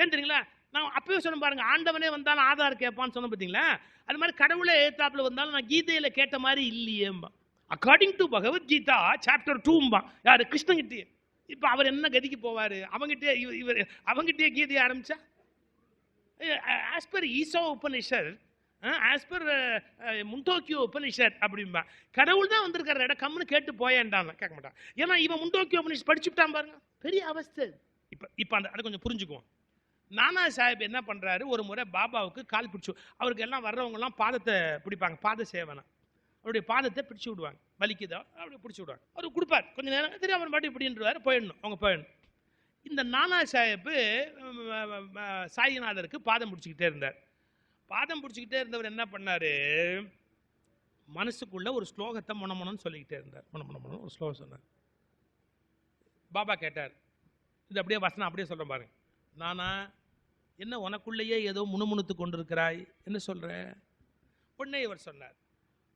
ஏன் தெரியுங்களா? நான் அப்பவே சொன்ன பாருங்க ஆண்டவனே வந்தாலும் ஆதார் கேட்பான்னு சொன்ன பார்த்தீங்களா? அது மாதிரி கடவுளே ஏத்தாப்புல வந்தாலும் நான் கீதையில கேட்ட மாதிரி இல்லையேம்பா. அக்கார்டிங் டு பகவத்கீதா சாப்டர் டூம்பா யாரு? கிருஷ்ணகிட்டே இப்போ அவர் என்ன கதிக்கு போவார்? அவங்ககிட்டே இவர் அவங்ககிட்டே கீதையை ஆரம்பிச்சா? As per Isopanishad as per Mandukya Upanishad அப்படிம்பா. கடவுள் தான் வந்திருக்காரு இடம் கம்முன்னு கேட்டு போயேன்டான் கேட்க மாட்டான். ஏன்னா இவன் முண்டோக்கியோ உபனிஷத் படிச்சுட்டான் பாருங்க. பெரிய அவஸ்தை இப்போ இப்போ அந்த அதை கொஞ்சம் புரிஞ்சுக்குவோம். நானா சாஹிப் என்ன பண்ணுறாரு ஒரு முறை பாபாவுக்கு கால் பிடிச்சி அவருக்கு எல்லாம் வர்றவங்கலாம் பாதத்தை பிடிப்பாங்க. பாத சேவனை. அவருடைய பாதத்தை பிடிச்சி விடுவாங்க. வலிக்குதா? அப்படி பிடிச்சி விடுவாங்க. அவர் கொடுப்பார். கொஞ்ச நேரம் தெரியும் அவர் பாட்டி இப்படின்றவாரு போயிடணும். அவங்க போயிடணும். இந்த நானா சாஹிப்பு சாயிநாதருக்கு பாதம் பிடிச்சிக்கிட்டே இருந்தார். பாதம் பிடிச்சிக்கிட்டே இருந்தவர் என்ன பண்ணாரு? மனசுக்குள்ளே ஒரு ஸ்லோகத்தை முனமுனன்னு சொல்லிக்கிட்டே இருந்தார். முன ஒரு ஸ்லோகம் சொன்னார். பாபா கேட்டார். இது அப்படியே வசனம் அப்படியே சொல்கிறேன் பாருங்க. நானா என்ன உனக்குள்ளேயே ஏதோ முணுமுணுத்து கொண்டிருக்கிறாய் என்ன சொல்ற உடனே இவர் சொன்னார்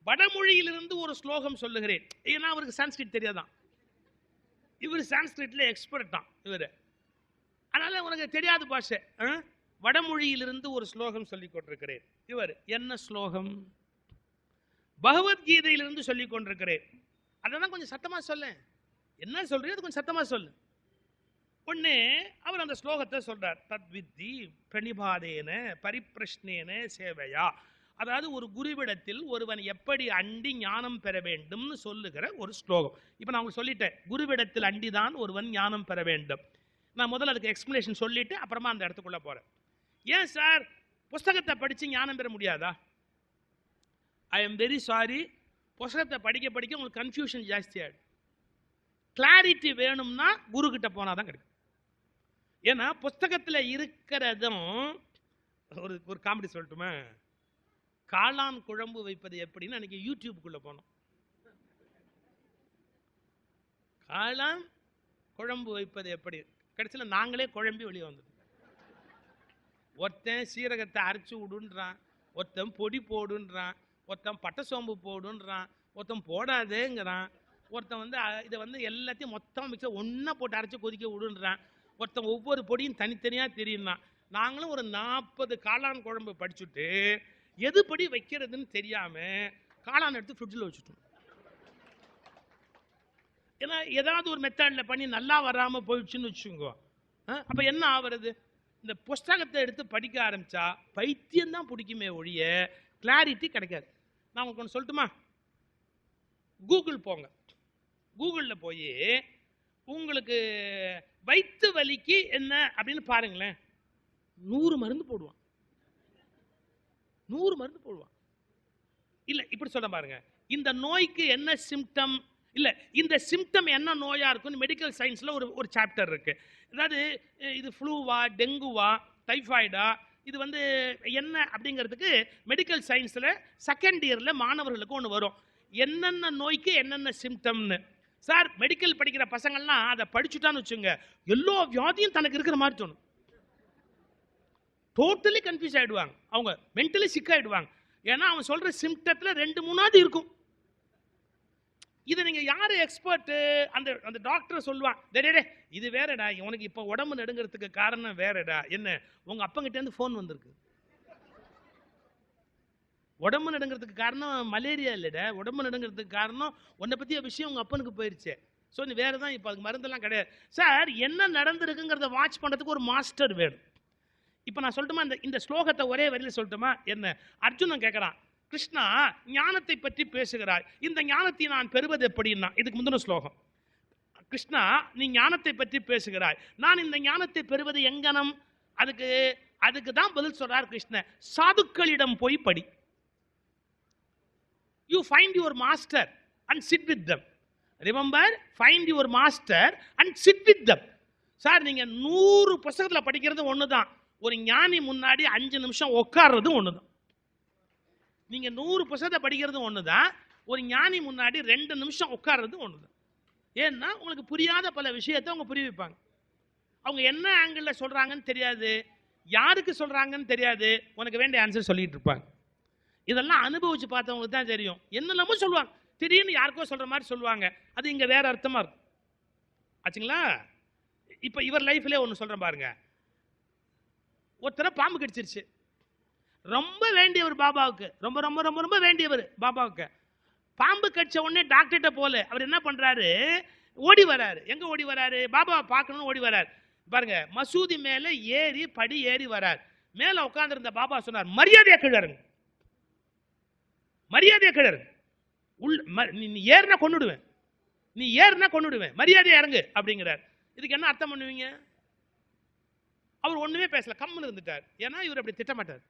வடமொழியிலிருந்து ஒரு ஸ்லோகம் சொல்லுகிறேன். ஏன்னா அவருக்கு சான்ஸ்கிரிட் தெரியாதான். இவர் சான்ஸ்கிரிட்ல எக்ஸ்பர்ட் தான் இவர். அதனால உனக்கு தெரியாத பாஷை. ஆ? வடமொழியிலிருந்து ஒரு ஸ்லோகம் சொல்லிக் கொண்டிருக்கிறேன். இவர் என்ன ஸ்லோகம்? பகவத்கீதையிலிருந்து சொல்லிக் கொண்டிருக்கிறேன். தான் கொஞ்சம் சத்தமாக சொல்லேன். என்ன சொல்றீங்க? அது கொஞ்சம் சத்தமாக சொல்லு. உடனே அவர் அந்த ஸ்லோகத்தை சொல்றார் தத்வித்தி பிரணிபாதேன பரிப்பிரஷ்னேன சேவையா. அதாவது ஒரு குருவிடத்தில் ஒருவன் எப்படி அண்டி ஞானம் பெற வேண்டும்னு சொல்லுகிற ஒரு ஸ்லோகம். இப்போ நான் உங்களுக்கு சொல்லிட்டேன் குருவிடத்தில் அண்டிதான் ஒருவன் ஞானம் பெற வேண்டும். நான் முதல்ல அதுக்கு எக்ஸ்பிளேஷன் சொல்லிட்டு அப்புறமா அந்த இடத்துக்குள்ள போறேன். ஏன் சார்? புஸ்தகத்தை படித்து ஞானம் பெற முடியாதா? ஐ எம் வெரி சாரி புஸ்தகத்தை படிக்க படிக்க உங்களுக்கு கன்ஃபியூஷன் ஜாஸ்தியாகிடும் கிளாரிட்டி வேணும்னா குரு போனால் தான் கிடைக்கும். ஏன்னா புஸ்தகத்தில் இருக்கிறதும் ஒரு ஒரு காமெடி சொல்லட்டுமா. காளான் குழம்பு வைப்பது எப்படின்னு அன்றைக்கி யூடியூப்குள்ள போனோம். காளான் குழம்பு வைப்பது எப்படி? கடைசியில் நாங்களே குழம்பி வெளியே வந்தது. ஒருத்தன் சீரகத்தை அரைச்சு விடுன்றான் ஒருத்தன் பொடி போடுன்றான் ஒருத்தன் பட்டை சோம்பு போடுன்றான் ஒருத்தன் போடாதேங்கிறான். ஒருத்தன் வந்து இதை வந்து எல்லாத்தையும் மொத்தம் மிக்சர் ஒன்றா போட்டு அரைச்சி கொதிக்க விடுன்றான். ஒருத்தன் ஒவ்வொரு பொடியும் தனித்தனியாக தெரியும்னா நாங்களும் ஒரு நாற்பது காளான் குழம்பு படிச்சுட்டு எது படி வைக்கிறதுன்னு தெரியாம காளான் எடுத்து ஃப்ரிட்ஜில் வச்சுட்டோம். ஏன்னா ஏதாவது ஒரு மெத்தடில் பண்ணி நல்லா வராமல் போயிடுச்சுன்னு வச்சுக்கோங்க. அப்போ என்ன ஆகுறது இந்த புஸ்தகத்தை எடுத்து படிக்க ஆரம்பிச்சா பைத்தியம் தான் பிடிக்குமே ஒழிய கிளாரிட்டி கிடைக்காது. நான் உங்களுக்கு ஒன்று சொல்லட்டுமா? கூகுள் போங்க. கூகுளில் போய் உங்களுக்கு வயிற்று வலிக்கு என்ன அப்படின்னு பாருங்களேன். நூறு மருந்து போடுவான். நூறு மருந்து போடுவான். இல்லை இப்படி சொல்ல பாருங்க. இந்த நோய்க்கு என்ன சிம்டம் இல்லை இந்த சிம்டம் என்ன நோயாக இருக்கும்னு மெடிக்கல் சயின்ஸில் ஒரு ஒரு சாப்டர் இருக்குது அதாவது இது ஃப்ளூவா டெங்குவா டைஃபாய்டா இது வந்து என்ன அப்படிங்கிறதுக்கு மெடிக்கல் சயின்ஸில் செகண்ட் இயரில் மாணவர்களுக்கு ஒன்று வரும். என்னென்ன நோய்க்கு என்னென்ன சிம்டம்னு சார் மெடிக்கல் படிக்கிற பசங்கள்லாம் அதை படிச்சுட்டான்னு வச்சுங்க எல்லா வியாதியும் தனக்கு இருக்கிற மாதிரி தோணும். டோட்டலி கன்ஃபியூஸ் ஆகிடுவாங்க அவங்க மென்டலி சிக் ஆகிடுவாங்க ஏன்னா அவன் சொல்கிற சிம்டத்தில் ரெண்டு மூணாவது இருக்கும். இதை நீங்கள் யார் எக்ஸ்பர்ட்டு அந்த அந்த டாக்டர் சொல்லுவான் டேடே இது வேறடா உனக்கு இப்போ உடம்பு நடுங்கிறதுக்கு காரணம் வேறடா என்ன? உங்கள் அப்பங்கிட்டேருந்து ஃபோன் வந்திருக்கு. உடம்பு நடுங்கிறதுக்கு காரணம் மலேரியா இல்லைட. உடம்பு நடுங்கிறதுக்கு காரணம் உன்னை பற்றிய விஷயம் உங்கள் அப்பனுக்கு போயிடுச்சு ஸோ நீ வேறு தான் இப்போ அதுக்கு மருந்தெல்லாம் கிடையாது. சார் என்ன நடந்திருக்குங்கிறத வாட்ச் பண்ணுறதுக்கு ஒரு மாஸ்டர் வேணும். இப்போ நான் சொல்லட்டுமா? இந்த இந்த ஸ்லோகத்தை ஒரே வரியில் சொல்லட்டுமா? என்ன? அர்ஜுனன் கேட்குறான் கிருஷ்ணா ஞானத்தை பற்றி பேசுகிறார் இந்த ஞானத்தை நான் பெறுவது எப்படின்னா? இதுக்கு முந்தின ஸ்லோகம். கிருஷ்ணா நீ ஞானத்தை பற்றி பேசுகிறாய். நான் இந்த ஞானத்தை பெறுவது எங்கனம்? அதுக்கு அதுக்கு தான் பதில் சொல்றார் கிருஷ்ணன். சாதுக்களிடம் போய் படி. You find your master and sit with them remember find your master and sit with them sir நீங்கள் நூறு புஸ்தகத்தில் படிக்கிறது ஒன்று தான் ஒரு ஞானி முன்னாடி அஞ்சு நிமிஷம் உட்கார்றதும் ஒன்று தான் நீங்கள் நூறு புஸ்தகத்தை படிக்கிறதும் ஒன்று தான் ஒரு ஞானி முன்னாடி ரெண்டு நிமிஷம் உட்கார்றதும் ஒன்று தான் ஏன்னா உங்களுக்கு புரியாத பல விஷயத்தை அவங்க புரிய வைப்பாங்க அவங்க என்ன ஆங்கிளில் சொல்கிறாங்கன்னு தெரியாது. யாருக்கு சொல்கிறாங்கன்னு தெரியாது. உனக்கு வேண்டிய ஆன்சர் சொல்லிகிட்டு இருப்பாங்க. இதெல்லாம் அனுபவிச்சு பார்த்தவங்களுக்கு தான் தெரியும். என்னெல்லாமோ சொல்லுவாங்க. திடீர்னு யாருக்கோ சொல்கிற மாதிரி சொல்லுவாங்க. அது இங்கே வேற அர்த்தமாக இருக்கும். ஆச்சுங்களா? இப்போ இவர் லைஃப்லேயே ஒன்று சொல்கிறேன் பாருங்க. ஒருத்தரை பாம்பு கடிச்சிருச்சு. ரொம்ப வேண்டியவர் பாபாவுக்கு. ரொம்ப ரொம்ப ரொம்ப ரொம்ப வேண்டியவர் பாபாவுக்கு. பாம்பு கடிச்ச உடனே டாக்டர்கிட்ட போல அவர் என்ன பண்ணுறாரு ஓடி வராரு. எங்கே ஓடி வராரு? பாபாவை பார்க்கணும்னு ஓடி வராரு. பாருங்க மசூதி மேலே ஏறி படி ஏறி வரார். மேலே உட்காந்துருந்த பாபா சொன்னார் மரியாதையாக கிழறுங்க மரியாதையை கிழறுங்க உள் நீ ஏறுனா ஏறினா கொன்னுடுவேன். நீ ஏறினா கொண்டுடுவேன் மரியாதையை இறங்கு அப்படிங்கிறார். இதுக்கு என்ன அர்த்தம் பண்ணுவீங்க? அவர் ஒன்றுமே பேசல. கம்முன்னு இருந்துட்டார். ஏன்னா இவர் அப்படி திட்டமாட்டார்.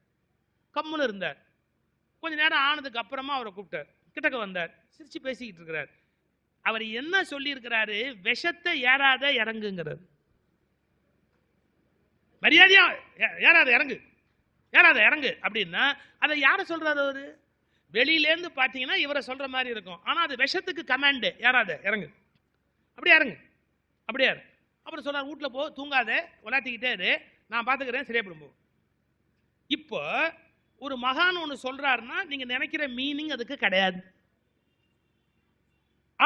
கம்முன்னு இருந்தார். கொஞ்ச நேரம் ஆனதுக்கு அப்புறமா அவரை கூப்பிட்டார். கிட்டக்க வந்தார். சிரிச்சு பேசிக்கிட்டு இருக்கிறார். அவர் என்ன சொல்லியிருக்கிறாரு? விஷத்தை ஏறாத இறங்குங்கிறார். மரியாதையா ஏறாத இறங்கு. ஏறாத இறங்கு அப்படின்னா அதை யாரை சொல்றாரு அவரு? வெளியிலேருந்து பார்த்தீங்கன்னா இவரை சொல்ற மாதிரி இருக்கும். ஆனால் அது விஷத்துக்கு கமாண்டு யாராவது இறங்கு. அப்படியே இறங்கு. அப்படியே அப்புறம் சொல்றாரு வீட்டில் போ தூங்காத விளாட்டிக்கிட்டே இரு. நான் பார்த்துக்கிறேன் சரியாப்படும் போ. இப்போ ஒரு மகான் ஒன்று சொல்றாருன்னா நீங்க நினைக்கிற மீனிங் அதுக்கு கிடையாது.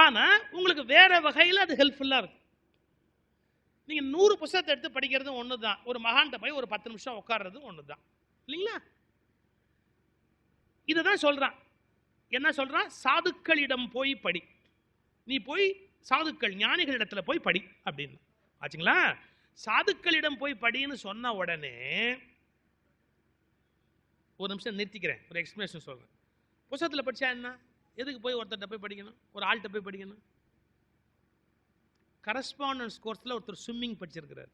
ஆனா உங்களுக்கு வேற வகையில் அது ஹெல்ப்ஃபுல்லாக இருக்கும். நீங்கள் நூறு புஸ்தகத்தை எடுத்து படிக்கிறதும் ஒன்று தான் ஒரு மகான்கிட்ட போய் ஒரு பத்து நிமிஷம் உட்கார்றதும் ஒன்று தான் இல்லைங்களா? இதை தான் சொல்றான். என்ன சொல்றான்? சாதுக்களிடம் போய் படி. நீ போய் சாதுக்கள் ஞானிகளிடத்தில் போய் படி அப்படின்னு. ஆச்சுங்களா? சாதுக்களிடம் போய் படின்னு சொன்ன உடனே ஒரு நிமிஷம் நிறுத்திக்கிறேன். ஒரு எக்ஸ்பிளேஷன் சொல்கிறேன் புத்தகத்தில் படிச்சா என்ன? எதுக்கு போய் ஒருத்தர்கிட்ட போய் படிக்கணும்? ஒரு ஆள்கிட்ட போய் படிக்கணும்? கரஸ்பாண்டன்ஸ் கோர்ஸில் ஒருத்தர் ஸ்விம்மிங் படிச்சிருக்கிறார்.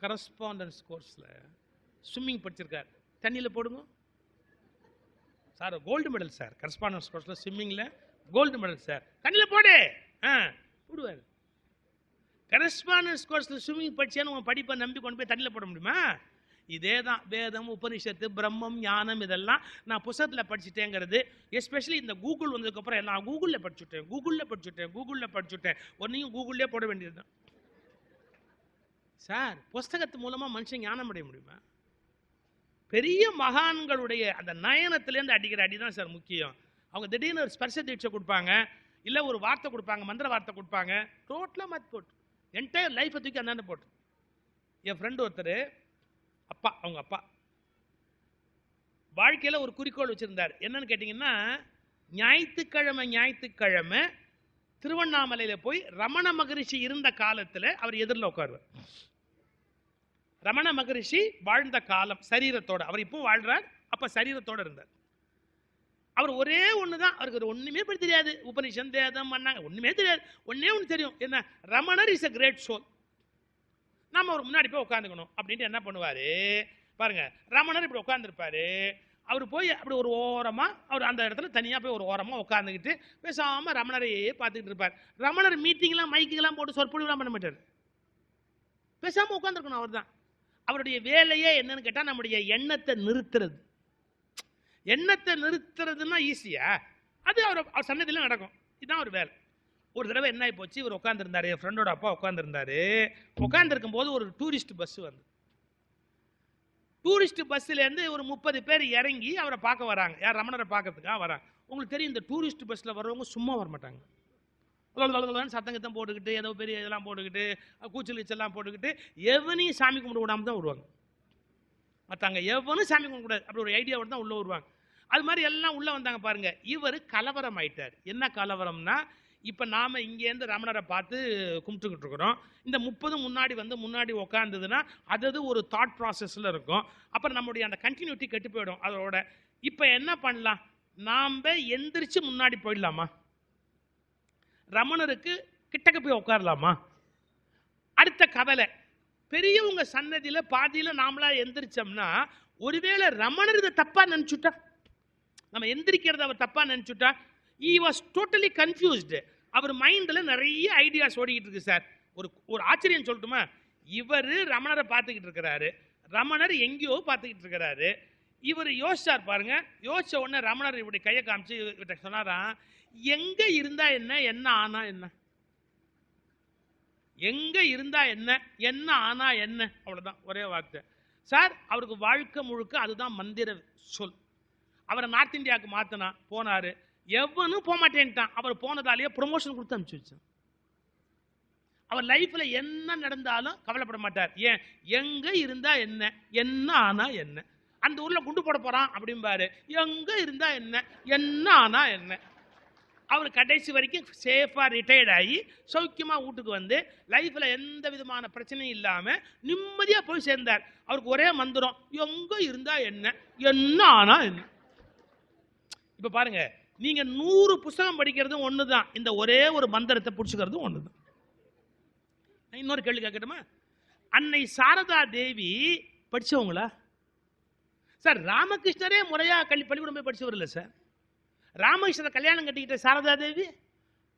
கரஸ்பாண்டன்ஸ் கோர்ஸில் ஸ்விம்மிங் படிச்சிருக்கார். தண்ணியில் போடுங்க. Sir gold medal sir. Correspondence கோர்ஸில் ஸ்விம்மிங்கில் கோல்டு மெடல் சார். தண்ணியில் போடு. ஆ போடுவார். கரஸ்பாண்டன்ஸ் கோர்ஸில் ஸ்விம்மிங் படிச்சேன்னு உன் படிப்பை நம்பி கொண்டு போய் தண்ணியில் போட முடியுமா? இதே தான் வேதம் உபனிஷத்து பிரம்மம் ஞானம் இதெல்லாம் நான் புஸ்தகத்தில் படிச்சுட்டேங்கிறது. எஸ்பெஷலி இந்த கூகுள் வந்ததுக்கப்புறம் எல்லாம் கூகுளில் படிச்சுட்டேன். கூகுளில் படிச்சுட்டேன். கூகுளில் படிச்சுட்டேன். ஒன்றையும் கூகுள்லேயே போட வேண்டியது தான் சார் புஸ்தகத்து மூலமாக மனுஷன் ஞானம் அடைய முடியுமா? பெரிய மகான்களுடைய அந்த நயனத்திலேருந்து அடிக்கிற அடி தான் சார் முக்கியம். அவங்க திடீர்னு ஒரு ஸ்பர்ஷ தீட்சை கொடுப்பாங்க இல்லை ஒரு வார்த்தை கொடுப்பாங்க மந்திர வார்த்தை கொடுப்பாங்க டோட்டலாக மாற்றி போட்டு என்டையர் லைஃப்பை தூக்கி அந்தாண்ட போட்டு. என் ஃப்ரெண்டு ஒருத்தர் அப்பா அவங்க அப்பா. வாழ்க்கையில் ஒரு குறிக்கோள் வச்சுருந்தார். என்னன்னு கேட்டிங்கன்னா ஞாயிற்றுக்கிழமை ஞாயிற்றுக்கிழமை திருவண்ணாமலையில் போய் ரமண மகரிஷி இருந்த காலத்தில் அவர் எதிரில் உட்காருவார். ரமண மகரிஷி வாழ்ந்த காலம் சரீரத்தோட. அவர் இப்போ வாழ்றார் அப்ப சரீரத்தோட இருந்தார். அவர் ஒரே ஒன்று தான் அவருக்கு ஒன்றுமே பற்றி தெரியாது. உபனிஷன் தேதம் பண்ணாங்க. ஒன்றுமே தெரியாது. ஒன்றே ஒன்று தெரியும். என்ன? Ramanar is a great soul நம்ம அவர் முன்னாடி போய் உட்காந்துக்கணும் அப்படின்ட்டு என்ன பண்ணுவார்? பாருங்க ரமணர் இப்படி உட்காந்துருப்பாரு அவர் போய் அப்படி ஒரு ஓரமாக அவர் அந்த இடத்துல தனியாக போய் ஒரு ஓரமாக உட்காந்துக்கிட்டு பேசாமல் ரமணரையே பார்த்துக்கிட்டு இருப்பார். ரமணர் மீட்டிங்லாம் மைக்குலாம் போட்டு சொற்பொழிவுலாம் பண்ண மாட்டார். பேசாமல் உட்காந்துருக்கணும் அவர் தான் அவருடைய வேலையே என்னன்னு கேட்டால் நம்முடைய எண்ணத்தை நிறுத்துறது. எண்ணத்தை நிறுத்துறதுன்னா ஈஸியா அது அவர் அவர் சன்னதியில் நடக்கும். இதுதான் ஒரு வேலை. ஒரு தடவை என்ன ஆகி போச்சு? இவர் உட்காந்துருந்தாரு என் ஃப்ரெண்டோட அப்பா உட்காந்துருந்தாரு உட்காந்துருக்கும் போது ஒரு டூரிஸ்ட் பஸ் வந்து. டூரிஸ்ட் பஸ்லேருந்து ஒரு முப்பது பேர் இறங்கி அவரை பார்க்க வராங்க. யார்? ரமணரை பார்க்கறதுக்காக வராங்க. உங்களுக்கு தெரியும் இந்த டூரிஸ்ட் பஸ்ஸில் வர்றவங்க சும்மா வர மாட்டாங்க. சத்தம் போட்டுக்கிட்டு ஏதோ பெரிய இதெல்லாம் போட்டுக்கிட்டு கூச்சல் இச்செல்லாம் போட்டுக்கிட்டு எவனையும் சாமி கும்பிட விடாம தான் வருவாங்க. மற்றாங்க எவனும் சாமி கும்பிடக்கூடாது அப்படி ஒரு ஐடியாவோட தான் உள்ளே வருவாங்க. அது மாதிரி எல்லாம் உள்ளே வந்தாங்க பாருங்கள் இவர் கலவரம் ஆயிட்டார் என்ன கலவரம்னா இப்போ நாம் இங்கேருந்து ரமணரை பார்த்து கும்பிட்டுக்கிட்டு இருக்கிறோம். இந்த முப்பது முன்னாடி வந்து முன்னாடி உக்காந்ததுன்னா அது ஒரு தாட் ப்ராசஸில் இருக்கும். அப்புறம் நம்முடைய அந்த கண்டினியூட்டி கெட்டு போயிடும் அதோட. இப்போ என்ன பண்ணலாம்? நாம் எந்திரிச்சு முன்னாடி போயிடலாமா? ரமணருக்கு கிட்டக்க போய் உட்காரலாமா? அடுத்த கவலை பெரியவங்க சன்னதியில் பாதியில் நாமளா எந்திரிச்சோம்னா ஒருவேளை ரமணர் இதை தப்பாக நினச்சுட்டா? நம்ம எந்திரிக்கிறத அவர் தப்பாக நினச்சுட்டா? ஈ வாஸ் டோட்டலி கன்ஃபியூஸ்டு அவர் மைண்டில் நிறைய ஐடியாஸ் ஓடிக்கிட்டு இருக்கு சார் ஒரு ஒரு ஆச்சரியம் சொல்லட்டுமா? இவர் ரமணரை பார்த்துக்கிட்டு இருக்கிறாரு. ரமணர் எங்கேயோ பார்த்துக்கிட்டு இருக்கிறாரு. இவர் யோசிச்சார் பாருங்க. யோசிச்ச உடனே ரமணர் இப்படி கையை காமிச்சு இவர்கிட்ட சொன்னாராம் எங்க இருந்தா என்ன என்ன ஆனா என்ன? எங்க இருந்தா என்ன என்ன ஆனா என்ன? அவ்வளவுதான் ஒரே வார்த்தை. சார் அவருக்கு வாழ்க்கை முழுக்க அதுதான் மந்திர சொல். அவரை நார்த் இந்தியாவுக்கு மாத்தினா போனாரு. எவனும் போக மாட்டேன்ட்டான். அவர் போனதாலேயே ப்ரொமோஷன் கொடுத்து அனுப்பிச்சு வச்சான். அவர் லைஃப்ல என்ன நடந்தாலும் கவலைப்பட மாட்டார். ஏன்? எங்க இருந்தா என்ன என்ன ஆனா என்ன? அந்த ஊர்ல குண்டு போட போறான் அப்படிம்பாரு. எங்க இருந்தா என்ன என்ன ஆனா என்ன? அவர் கடைசி வரைக்கும் சேஃபாக ரிட்டையர்ட் ஆகி சௌக்கியமாக வீட்டுக்கு வந்து லைஃப்பில் எந்த விதமான பிரச்சனையும் இல்லாமல் நிம்மதியாக போய் சேர்ந்தார். அவருக்கு ஒரே மந்திரம் எங்கே இருந்தால் என்ன? என்ன ஆனால் என்ன? இப்போ பாருங்கள் நீங்கள் நூறு புஸ்தகம் படிக்கிறதும் ஒன்று தான் இந்த ஒரே ஒரு மந்திரத்தை பிடிச்சிக்கிறதும் ஒன்று தான் இன்னொரு கேள்வி கேட்கட்டுமா? அன்னை சாரதா தேவி படிச்சவங்களா? சார் ராமகிருஷ்ணரே முறையாக கல்வி பள்ளிக்கூடம் போய் படிச்சவர் இல்லை சார். ராமகிருஷ்ணரை கல்யாணம் கட்டிக்கிட்ட சாரதா தேவி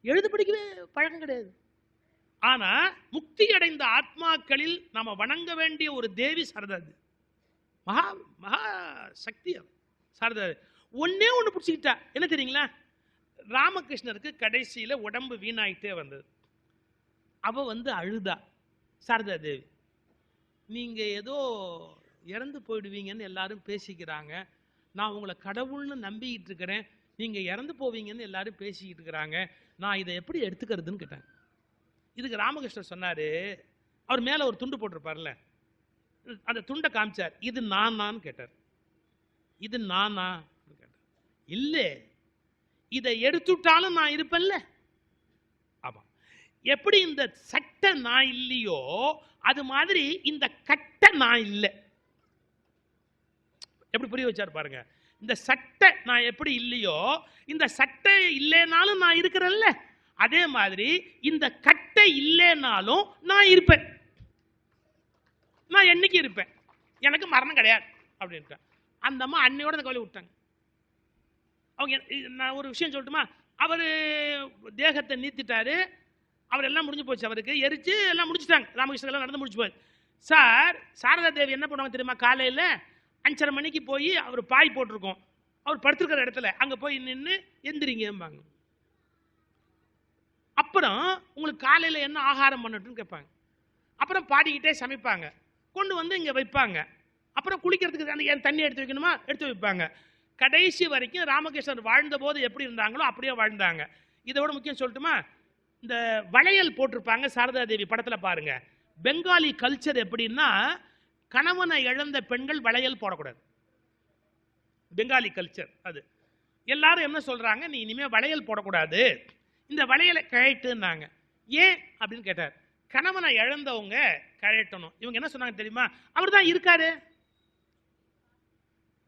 எழுது படிக்கவே பழக்கம் கிடையாது. ஆனால் முக்தி அடைந்த ஆத்மாக்களில் நாம் வணங்க வேண்டிய ஒரு தேவி சாரதா தேவி. மகா மகா சக்தி சாரதா தேவி. ஒன்னே ஒன்று பிடிச்சிக்கிட்டா என்ன தெரியுங்களா? ராமகிருஷ்ணருக்கு கடைசியில் உடம்பு வீணாயிட்டே வந்தது. அவ வந்து அழுதா சாரதா தேவி. நீங்கள் ஏதோ இறந்து போயிடுவீங்கன்னு எல்லாரும் பேசிக்கிறாங்க. நான் உங்களை கடவுள்னு நம்பிக்கிட்டு இருக்கிறேன். நீங்க இறந்து போவீங்கன்னு எல்லாரும் பேசிக்கிட்டு இருக்கிறாங்க. நான் இதை எப்படி எடுத்துக்கிறதுன்னு கேட்டேன். இதுக்கு ராமகிருஷ்ணர் சொன்னார் அவர் மேல ஒரு துண்டு போட்டிருப்பார்ல அந்த துண்டை காமிச்சார் இது நானான்னு கேட்டார். இது நானா? கேட்டார் இல்லை இதை எடுத்துட்டாலும் நான் இருப்பேன்ல. ஆமா. எப்படி இந்த சட்டை நான் இல்லையோ அது மாதிரி இந்த கட்டை நான் இல்லை. எப்படி புரிய வச்சார் பாருங்க. இந்த சட்டை நான் எப்படி இல்லையோ இந்த சட்டை இல்லைனாலும் நான் இருக்கிறேன்ல. அதே மாதிரி இந்த கட்டை இல்லைனாலும் நான் இருப்பேன். நான் என்னைக்கு இருப்பேன்? எனக்கு மரணம் கிடையாது அப்படின்ட்டேன் அந்த அம்மா அன்னையோட அந்த கவலை விட்டாங்க. அவங்க நான் ஒரு விஷயம் சொல்லட்டுமா? அவர் தேகத்தை நீத்திட்டாரு. அவர் எல்லாம் முடிஞ்சு போச்சு அவருக்கு. எரிச்சு எல்லாம் முடிச்சுட்டாங்க. ராமகிருஷ்ணன் எல்லாம் நடந்து முடிச்சு போய் சார் சாரதா தேவி என்ன பண்ணுவாங்க தெரியுமா? காலையில் அஞ்சரை மணிக்கு போய் அவர் பாய் போட்டிருக்கோம். அவர் படுத்திருக்கிற இடத்துல அங்கே போய் நின்று எந்திரிங்கம்பாங்க. அப்புறம் உங்களுக்கு காலையில் என்ன ஆகாரம் பண்ணட்டும்னு கேட்பாங்க. அப்புறம் பாடிக்கிட்டே சமைப்பாங்க. கொண்டு வந்து இங்கே வைப்பாங்க. அப்புறம் குளிக்கிறதுக்கு அந்த ஏன் தண்ணி எடுத்து வைக்கணுமா? எடுத்து வைப்பாங்க. கடைசி வரைக்கும் ராமகிருஷ்ணர் வாழ்ந்தபோது எப்படி இருந்தாங்களோ அப்படியே வாழ்ந்தாங்க. இதை விட முக்கியம் சொல்லட்டுமா? இந்த வளையல் போட்டிருப்பாங்க சாரதா தேவி படத்தில் பாருங்கள் பெங்காலி கல்ச்சர் எப்படின்னா கணவனை இழந்த பெண்கள் வளையல் போடக்கூடாது. பெங்காலி கல்ச்சர் அது. எல்லாரும் என்ன சொல்றாங்க? நீ இனிமே வளையல் போடக்கூடாது. இந்த வளையலை கழட்டுன்னாங்க. ஏன்? அப்படின்னு கேட்டார். கணவனை இழந்தவங்க கழட்டணும். இவங்க என்ன சொன்னாங்க தெரியுமா? அவர் தான் இருக்காரு.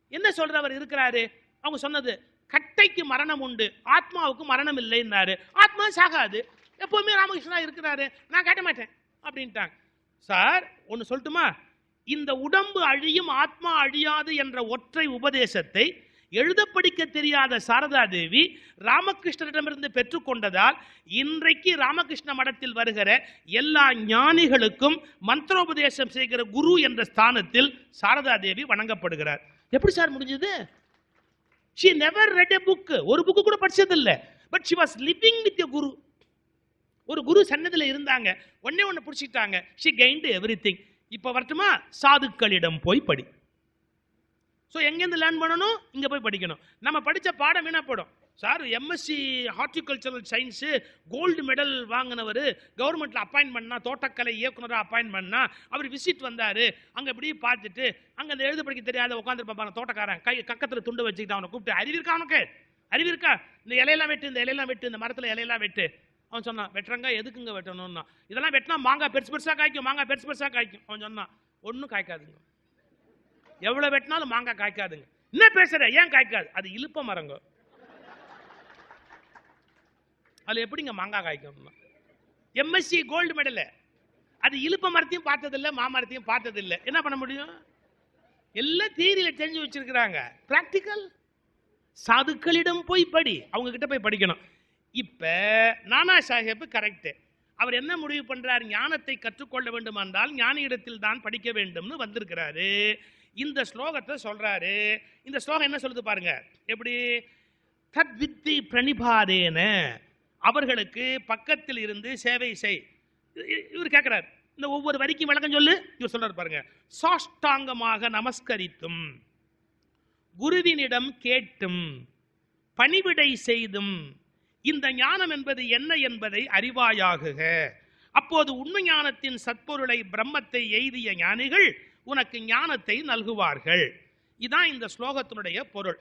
என்ன சொல்ற? அவர் இருக்கிறாரு. அவங்க சொன்னது கட்டைக்கு மரணம் உண்டு ஆத்மாவுக்கு மரணம் இல்லைன்னாரு. ஆத்மா சாகாது. எப்பவுமே ராமகிருஷ்ணா இருக்கிறாரு. நான் கேட்ட மாட்டேன். அப்படின்ட்டாங்க. சார் ஒன்று சொல்லட்டுமா? இந்த உடம்பு அழியும் ஆத்மா அழியாது என்ற ஒற்றை உபதேசத்தை எழுத படிக்க தெரியாத சாரதா தேவி ராமகிருஷ்ணரிடமிருந்து பெற்றுக்கொண்டதால் இன்றைக்கு ராமகிருஷ்ண மடத்தில் வருகிற எல்லா ஞானிகளுக்கும் மந்திரோபதேசம் செய்கிற குரு என்ற ஸ்தானத்தில் சாரதா தேவி வணங்கப்படுகிறார். எப்படி சார் முடிஞ்சது? She never read a book ஒரு புக்கு கூட படிச்சது but she was living with a guru ஒரு குரு சன்னதியில் இருந்தாங்க. ஒன்னே ஒன்று பிடிச்சிட்டாங்க. ஷி கெயின்டு எவ்ரி திங் இப்போ வரட்டுமா? சாதுக்களிடம் போய் படி. ஸோ எங்கேருந்து லேர்ன் பண்ணணும்? இங்கே போய் படிக்கணும். நம்ம படித்த பாடம் என்ன போடும்? Sir MSc horticultural science gold medal வாங்கினவர் கவர்மெண்ட்டில் அப்பாயின் பண்ணா தோட்டக்கலை இயக்குனராக அப்பாயின் பண்ணா அவர் விசிட் வந்தார். அங்கே இப்படி பார்த்துட்டு அங்கே அந்த எழுத படிக்க தெரியாத உட்காந்துருப்பாங்க தோட்டக்காரன். கை கக்கத்தில் துண்டு வச்சுக்கிட்டு அவனை கூப்பிட்டு அறிவிருக்கா அவனுக்கு அறிவிருக்கா இந்த இலையெல்லாம் வெட்டு இந்த இலையெல்லாம் வெட்டு இந்த மரத்தில் இலையெல்லாம் வெட்டு. அவன் சொன்னான் வெட்டுறங்க எதுக்குங்க வெட்டணும்னா? இதெல்லாம் வெட்டினா மாங்காய் பெருசு பெருசாக காய்க்கும் மாங்காய் பெருசு பெருசாக காய்க்கும். அவன் சொன்னான் ஒன்றும் காய்க்காதுங்க. எவ்வளோ வெட்டினாலும் மாங்காய் காய்க்காதுங்க. என்ன பேசுற? ஏன் காய்க்காது? அது இழுப்ப மரங்க. அது எப்படிங்க மாங்காய் காய்க்கும் எம்எஸ்சி கோல்டு மெடலு அது இழுப்ப மரத்தையும் பார்த்ததில்ல மாமரத்தையும் பார்த்ததில்ல. என்ன பண்ண முடியும்? எல்லாம் தீரியில் தெரிஞ்சு வச்சிருக்கிறாங்க. பிராக்டிக்கல் சாதுக்களிடம் போய் படி. அவங்க கிட்ட போய் படிக்கணும். இப்போ நானா சாஹேப் கரெக்டு அவர் என்ன முடிவு பண்ணுறார் ஞானத்தை கற்றுக்கொள்ள வேண்டுமென்றால் ஞானியிடத்தில் தான் படிக்க வேண்டும்னு வந்திருக்கிறாரு. இந்த ஸ்லோகத்தை சொல்கிறாரு இந்த ஸ்லோகம் என்ன சொல்லுது பாருங்க. எப்படி? தத்வித்தி பிரணிபாதேன. அவர்களுக்கு பக்கத்தில் இருந்து சேவை செய். இ- இ- இவர் கேட்குறாரு இந்த ஒவ்வொரு வரிக்கும் விளக்கம் சொல்லு. இவர் சொல்கிறார் பாருங்க. சாஷ்டாங்கமாக நமஸ்கரித்தும் குருவினிடம் கேட்டும் பணிவிடை செய்தும் இந்த ஞானம் என்பது என்ன என்பதை அறிவாயாகுக அப்போது உண்மை ஞானத்தின் சத்பொருளை பிரம்மத்தை எய்திய ஞானிகள் உனக்கு ஞானத்தை நல்குவார்கள். இதான் இந்த ஸ்லோகத்தினுடைய பொருள்.